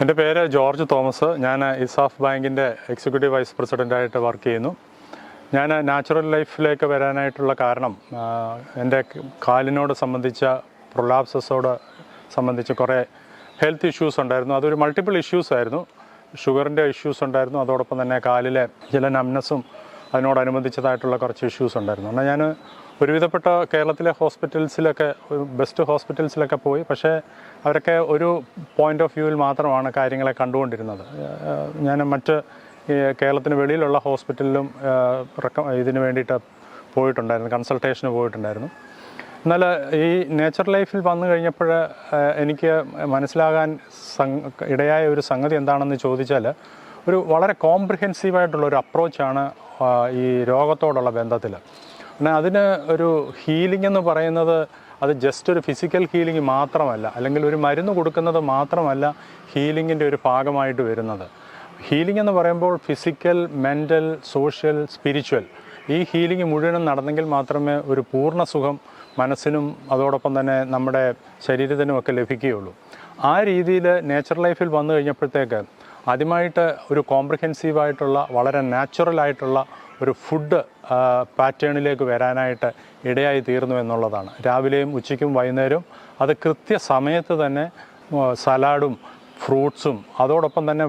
എന്റെ പേര് George Thomas. ഞാൻ ഇസാഫ് ബാങ്കിന്റെ എക്സിക്യൂട്ടീവ് വൈസ് പ്രസിഡന്റായിട്ട് വർക്ക് ചെയ്യുന്നു. ഞാൻ നാച്ചുറൽ ലൈഫിലേക്ക് വരാനായിട്ടുള്ള കാരണം എന്റെ കാലിനോട് സംബന്ധിച്ച പ്രൊലാപ്സസോട് സംബന്ധിച്ച് കുറേ ഹെൽത്ത് ഇഷ്യൂസ് ഉണ്ടായിരുന്നു. അതൊരു മൾട്ടിപ്പിൾ ഇഷ്യൂസ് ആയിരുന്നു. ഷുഗറിന്റെ ഇഷ്യൂസ് ഉണ്ടായിരുന്നു. അതോടൊപ്പം തന്നെ കാലിലെ ചില നംനസും അതിനോടനുബന്ധിച്ചതായിട്ടുള്ള കുറച്ച് ഇഷ്യൂസ് ഉണ്ടായിരുന്നു. എന്നാൽ ഞാൻ ഒരുവിധപ്പെട്ട കേരളത്തിലെ ഹോസ്പിറ്റൽസിലൊക്കെ ബെസ്റ്റ് ഹോസ്പിറ്റൽസിലൊക്കെ പോയി. പക്ഷേ അവരൊക്കെ ഒരു പോയിന്റ് ഓഫ് വ്യൂവിൽ മാത്രമാണ് കാര്യങ്ങളെ കണ്ടുകൊണ്ടിരുന്നത്. ഞാൻ മറ്റ് കേരളത്തിന് വെളിയിലുള്ള ഹോസ്പിറ്റലിലും ഇതിന് വേണ്ടിയിട്ട് പോയിട്ടുണ്ടായിരുന്നു കൺസൾട്ടേഷന് പോയിട്ടുണ്ടായിരുന്നു. എന്നാൽ ഈ നേച്ചർ ലൈഫിൽ വന്നു കഴിഞ്ഞപ്പോൾ എനിക്ക് മനസ്സിലാകാൻ ഇടയായ ഒരു സംഗതി എന്താണെന്ന് ചോദിച്ചാൽ ഒരു വളരെ കോംപ്രിഹെൻസീവായിട്ടുള്ള ഒരു അപ്രോച്ചാണ് ഈ രോഗത്തോടുള്ള ബന്ധത്തിൽ എന്നാൽ അതിന് ഒരു ഹീലിംഗ് എന്ന് പറയുന്നത് അത് ജസ്റ്റ് ഒരു ഫിസിക്കൽ ഹീലിംഗ് മാത്രമല്ല അല്ലെങ്കിൽ ഒരു മരുന്ന് കൊടുക്കുന്നത് മാത്രമല്ല ഹീലിങ്ങിന്റെ ഒരു ഭാഗമായിട്ട് വരുന്നത്. ഹീലിംഗ് എന്ന് പറയുമ്പോൾ ഫിസിക്കൽ മെന്റൽ സോഷ്യൽ സ്പിരിച്വൽ ഈ ഹീലിംഗ് മുഴുവനും നടന്നെങ്കിൽ മാത്രമേ ഒരു പൂർണ സുഖം മനസ്സിനും അതോടൊപ്പം തന്നെ നമ്മുടെ ശരീരത്തിനും ഒക്കെ ലഭിക്കുകയുള്ളൂ. ആ രീതിയിൽ നേച്ചർ ലൈഫിൽ വന്നു കഴിഞ്ഞപ്പോഴത്തേക്ക് ആദ്യമായിട്ട് ഒരു കോംപ്രിഹെൻസീവായിട്ടുള്ള വളരെ നാച്ചുറൽ ആയിട്ടുള്ള ഒരു ഫുഡ് പാറ്റേണിലേക്ക് വരാനായിട്ട് ഇടയായി തീർന്നു എന്നുള്ളതാണ്. രാവിലെയും ഉച്ചയ്ക്കും വൈകുന്നേരവും അത് കൃത്യസമയത്ത് തന്നെ സലാഡും ഫ്രൂട്ട്സും അതോടൊപ്പം തന്നെ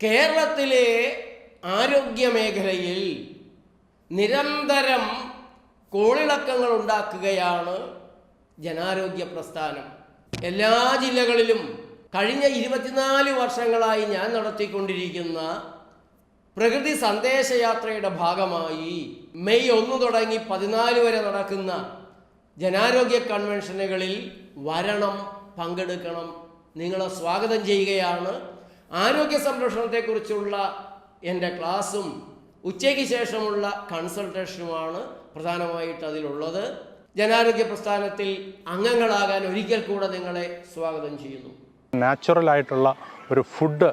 കേരളത്തിലെ ആരോഗ്യ മേഖലയിൽ നിരന്തരം കോളിളക്കങ്ങൾ ഉണ്ടാക്കുകയാണ് ജനാരോഗ്യ പ്രസ്ഥാനം. എല്ലാ ജില്ലകളിലും കഴിഞ്ഞ ഇരുപത്തിനാല് വർഷങ്ങളായി ഞാൻ നടത്തിക്കൊണ്ടിരിക്കുന്ന പ്രകൃതി സന്ദേശയാത്രയുടെ ഭാഗമായി മെയ് ഒന്ന് തുടങ്ങി പതിനാല് വരെ നടക്കുന്ന ജനാരോഗ്യ കൺവെൻഷനുകളിൽ വരണം പങ്കെടുക്കണം. നിങ്ങളെ സ്വാഗതം ചെയ്യുകയാണ്. ആരോഗ്യ സംരക്ഷണത്തെക്കുറിച്ചുള്ള എന്റെ ക്ലാസ്സും ഉച്ചയ്ക്ക് ശേഷമുള്ള കൺസൾട്ടേഷനുമാണ് പ്രധാനമായിട്ട് അതിലുള്ളത്. ജനാരോഗ്യ പ്രസ്ഥാനത്തിൽ അംഗങ്ങളാകാൻ ഒരിക്കൽ കൂടെ നിങ്ങളെ സ്വാഗതം ചെയ്യുന്നു. നാച്ചുറൽ ആയിട്ടുള്ള ഒരു ഫുഡ്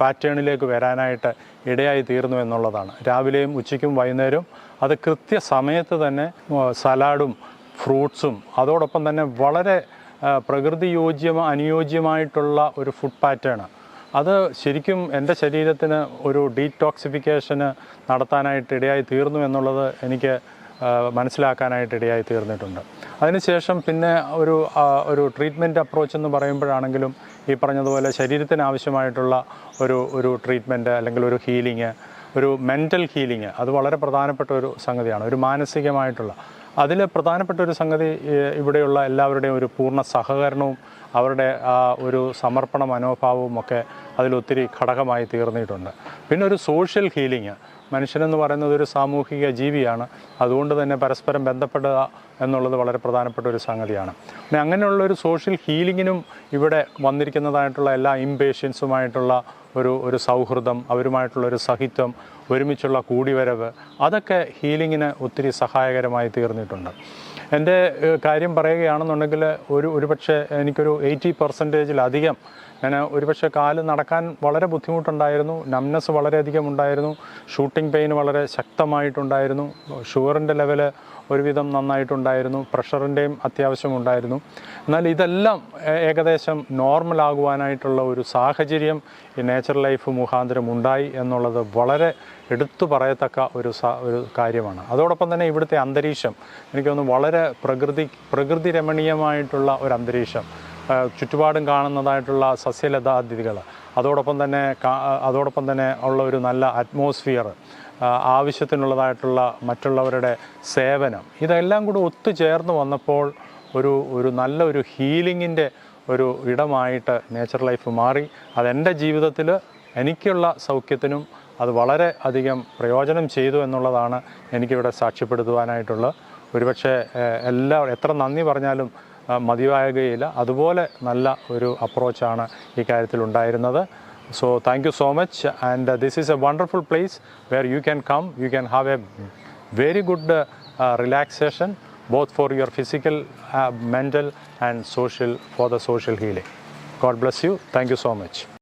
പാറ്റേണിലേക്ക് വരാനായിട്ട് ഇടയായി തീർന്നു എന്നുള്ളതാണ്. രാവിലെയും ഉച്ചയ്ക്കും വൈകുന്നേരവും അത് കൃത്യസമയത്ത് തന്നെ സലാഡും ഫ്രൂട്ട്സും അതോടൊപ്പം തന്നെ വളരെ ആ, പ്രകൃതി യോജ്യം അനുയോജ്യമായിട്ടുള്ള ഒരു ഫുഡ് പാറ്റേൺ അത് ശരിക്കും എന്റെ ശരീരത്തിന് ഒരു ഡീടോക്സിഫിക്കേഷന് നടത്താനായിട്ട് ഇടയായി തീർന്നു എന്നുള്ളത് എനിക്ക് മനസ്സിലാക്കാനായിട്ട് ഇടയായി തീർന്നിട്ടുണ്ട്. അതിനുശേഷം പിന്നെ ഒരു ഒരു ട്രീറ്റ്മെന്റ് അപ്രോച്ച് എന്ന് പറയുമ്പോഴാണെങ്കിലും ഈ പറഞ്ഞതുപോലെ ശരീരത്തിന് ആവശ്യമായിട്ടുള്ള ഒരു ഒരു ട്രീറ്റ്മെന്റ് അല്ലെങ്കിൽ ഒരു ഹീലിംഗ് ഒരു മെന്റൽ ഹീലിംഗ് അത് വളരെ പ്രധാനപ്പെട്ട ഒരു സംഗതിയാണ് ഒരു മാനസികമായിട്ടുള്ള. അതിൽ പ്രധാനപ്പെട്ട ഒരു സംഗതി ഇവിടെയുള്ള എല്ലാവരുടെയും ഒരു പൂർണ സഹകരണവും അവരുടെ ആ ഒരു സമർപ്പണ മനോഭാവവും ഒക്കെ അതിലൊത്തിരി ഘടകമായി തീർന്നിട്ടുണ്ട്. പിന്നെ ഒരു സോഷ്യൽ ഹീലിംഗ് മനുഷ്യനെന്ന് പറയുന്നത് ഒരു സാമൂഹിക ജീവിയാണ്. അതുകൊണ്ട് തന്നെ പരസ്പരം ബന്ധപ്പെടുക എന്നുള്ളത് വളരെ പ്രധാനപ്പെട്ട ഒരു സംഗതിയാണ്. പിന്നെ അങ്ങനെയുള്ള ഒരു സോഷ്യൽ ഹീലിങ്ങിനും ഇവിടെ വന്നിരിക്കുന്നതായിട്ടുള്ള എല്ലാ ഇംപേഷ്യൻസുമായിട്ടുള്ള ഒരു ഒരു സൗഹൃദം അവരുമായിട്ടുള്ള ഒരു സഹിത്വം ഒരുമിച്ചുള്ള കൂടിവരവ് അതൊക്കെ ഹീലിങ്ങിന് ഒത്തിരി സഹായകരമായി തീർന്നിട്ടുണ്ട്. എന്റെ കാര്യം പറയുകയാണെന്നുണ്ടെങ്കിൽ ഒരു ഒരുപക്ഷെ എനിക്കൊരു എയ്റ്റി പെർസെന്റേജിലധികം ഞാൻ ഒരുപക്ഷെ കാൽ നടക്കാൻ വളരെ ബുദ്ധിമുട്ടുണ്ടായിരുന്നു നംനസ് വളരെയധികം ഉണ്ടായിരുന്നു ഷൂട്ടിംഗ് പെയിൻ വളരെ ശക്തമായിട്ടുണ്ടായിരുന്നു ഷുഗറിന്റെ ലെവൽ ഒരുവിധം നന്നായിട്ടുണ്ടായിരുന്നു പ്രഷറിന്റെയും അത്യാവശ്യം ഉണ്ടായിരുന്നു. എന്നാൽ ഇതെല്ലാം ഏകദേശം നോർമൽ ആകുവാനായിട്ടുള്ള ഒരു സാഹചര്യം ഈ നേച്ചർ ലൈഫ് മുഖാന്തരം ഉണ്ടായി എന്നുള്ളത് വളരെ എടുത്തു പറയത്തക്ക ഒരു ഒരു കാര്യമാണ്. അതോടൊപ്പം തന്നെ ഇവിടുത്തെ അന്തരീക്ഷം എനിക്ക് തോന്നുന്നു വളരെ പ്രകൃതി പ്രകൃതി രമണീയമായിട്ടുള്ള ഒരു അന്തരീക്ഷം ചുറ്റുപാടും കാണുന്നതായിട്ടുള്ള സസ്യലതാതിഥികൾ അതോടൊപ്പം തന്നെ അതോടൊപ്പം തന്നെ ഉള്ള ഒരു നല്ല അറ്റ്മോസ്ഫിയർ ആവശ്യത്തിനുള്ളതായിട്ടുള്ള മറ്റുള്ളവരുടെ സേവനം ഇതെല്ലാം കൂടി ഒത്തുചേർന്ന് വന്നപ്പോൾ ഒരു ഒരു നല്ല ഒരു ഹീലിങ്ങിന്റെ ഒരു ഇടമായിട്ട് നേച്ചർ ലൈഫ് മാറി. അതെന്റെ ജീവിതത്തിൽ എനിക്കുള്ള സൗഖ്യത്തിനും അത് വളരെ അധികം പ്രയോജനം ചെയ്തു എന്നുള്ളതാണ് എനിക്കിവിടെ സാക്ഷ്യപ്പെടുത്തുവാനായിട്ടുള്ളത്. ഒരുപക്ഷെ എല്ലാ എത്ര നന്ദി പറഞ്ഞാലും മതിവായകയില്ല അതുപോലെ നല്ല ഒരു അപ്രോച്ചാണ് ഈ കാര്യത്തിൽ ഉണ്ടായിരുന്നത്. So thank you so much and this is a wonderful place where you can come you can have a very good relaxation both for your physical mental and social for the social healing God bless you thank you so much.